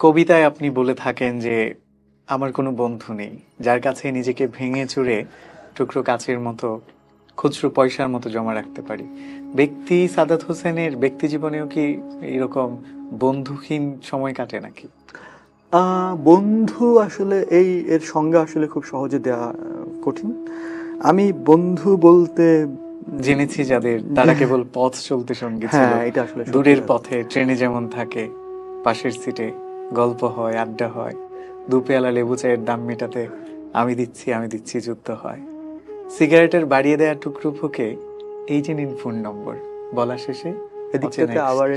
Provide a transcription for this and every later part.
কবিতায় আপনি বলে থাকেন যে আমার কোনো বন্ধু নেই। যার কাছে নিজেকে ভেঙে চুরে টুকরো কাছের মতো খুচরো পয়সার মতো জমা রাখতে পারি। ব্যক্তি সাদাত হোসেনের ব্যক্তি জীবনেও কি এরকম বন্ধুহীন সময় কাটে নাকি? বন্ধু আসলে এই এর সংজ্ঞা আসলে খুব সহজে দেওয়া আহ, কঠিন। আমি বন্ধু বলতে জেনেছি যাদের তারা কেবল পথ চলতে সঙ্গে হ্যাঁ এটা আসলে দূরের পথে ট্রেনে যেমন থাকে পাশের সিটে। গল্প হয় আড্ডা হয়। দু পেয়ালা লেবু চায়ের দাম মেটাতে আমি দিচ্ছি আমি দিচ্ছি যুদ্ধ হয়। সিগারেটের বাড়িয়ে দেওয়া টুকরো ফুকে এই যে নিন ফোন নম্বর। বলা শেষে এদিকটাতে আবার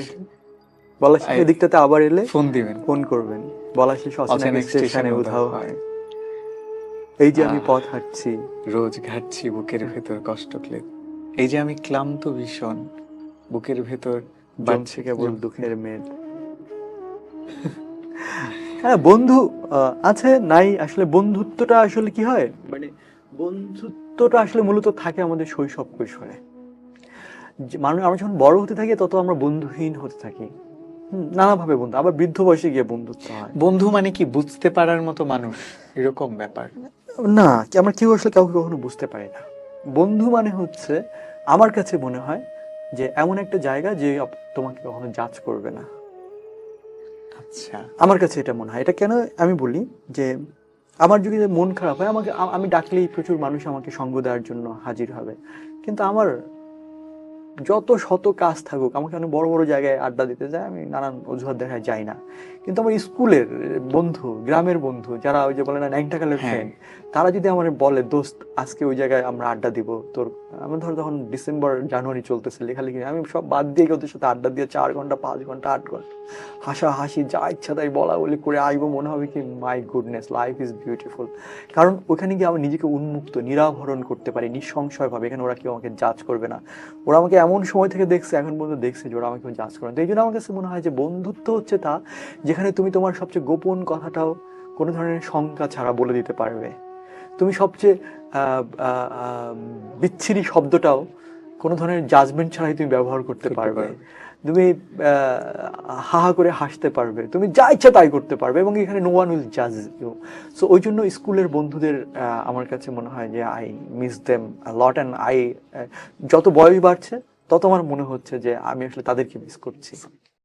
বলা শেষে এদিকটাতে আবার এলে? ফোন দিবেন। ফোন করবেন। বলা শেষে অচেনা স্টেশনে উধাও হয়। এই যে আমি পথ হাঁটছি। রোজ ঘাটছি বুকের ভেতর কষ্ট ক্লেদ। এই যে আমি ক্লান্ত ভীষণ বুকের ভেতর বাড়ছে কেবল দুঃখের মেদ। হ্যাঁ বন্ধু আছে নাই আসলে বন্ধুত্বটা আসলে কি হয়? মানে বন্ধুত্বটা আসলে মূলত থাকে আমাদের শৈশব কৈশোরে মানুষ আমরা যখন বড় হতে থাকি তত আমরা বন্ধুহীন হতে থাকি। নানাভাবে বন্ধু আবার বৃদ্ধ বয়সে গিয়ে বন্ধুত্ব হয়। বন্ধু মানে কি বুঝতে পারার মতো মানুষ? এরকম ব্যাপার। না আমরা কেউ আসলে কাউকে কখনো বুঝতে পারি না। বন্ধু মানে হচ্ছে আমার কাছে মনে হয় যে এমন একটা জায়গা যে তোমাকে কখনো জাজ করবে না। আচ্ছা। আমার কাছে এটা মনে হয়। এটা কেন আমি বলি যে, আমার যদি মন খারাপ হয়, আমাকে আমি ডাকলেই প্রচুর মানুষ আমাকে সঙ্গ দেওয়ার জন্য হাজির হবে। কিন্তু আমার যত শত কাজ থাকুক, আমাকে অনেক বড় বড় জায়গায় আড্ডা দিতে যায়, আমি নানান অজুহাত দেখায় যাই না। কিন্তু আমার স্কুলের বন্ধু গ্রামের বন্ধু যারা ওই যে বলে না ন্যাংটাকালের হ্যাঁ। ফ্রেন্ড তারা যদি আমার বলে দোস্ত আজকে ওই জায়গায় আমরা আড্ডা দিব তোর আমি ধর তখন ডিসেম্বর জানুয়ারি চলতেছে লেখালেখি আমি সব বাদ দিয়ে ওদের সাথে আড্ডা দিয়ে চার ঘণ্টা পাঁচ ঘণ্টা আট ঘণ্টা হাসা হাসি যা ইচ্ছা তাই বলা বলি করে আসব মনে হবে কি my goodness life is beautiful কারণ ওখানে গিয়ে আমি নিজেকে উন্মুক্ত নিরাভরণ করতে পারি নিঃসংশয়ভাবে এখানে ওরা কেউ আমাকে জাজ করবে না ওরা আমাকে এমন সময় থেকে দেখছে এখন পর্যন্ত দেখছে যে ওরা আমাকে জাজ করে না। তো এই জন্য আমার কাছে মনে হয় যে বন্ধুত্ব হচ্ছে তা যেখানে তুমি তোমার সবচেয়ে গোপন কথাটাও কোনো ধরনের শঙ্কা ছাড়া বলে দিতে পারবে। তুমি সবচেয়ে বিচ্ছিরি শব্দটাও কোনো ধরনের জাজমেন্ট ছাড়াই তুমি ব্যবহার করতে পারবে। তুমি হা হা করে হাসতে পারবে। তুমি যা ইচ্ছা তাই করতে পারবে এবং এখানে নো ওয়ান উইল জাজ ইউ সো ওই জন্য স্কুলের বন্ধুদের আমার কাছে মনে হয় যে I miss them lot and I যত বয়স বাড়ছে তত আমার মনে হচ্ছে যে আমি আসলে তাদেরকে মিস করছি।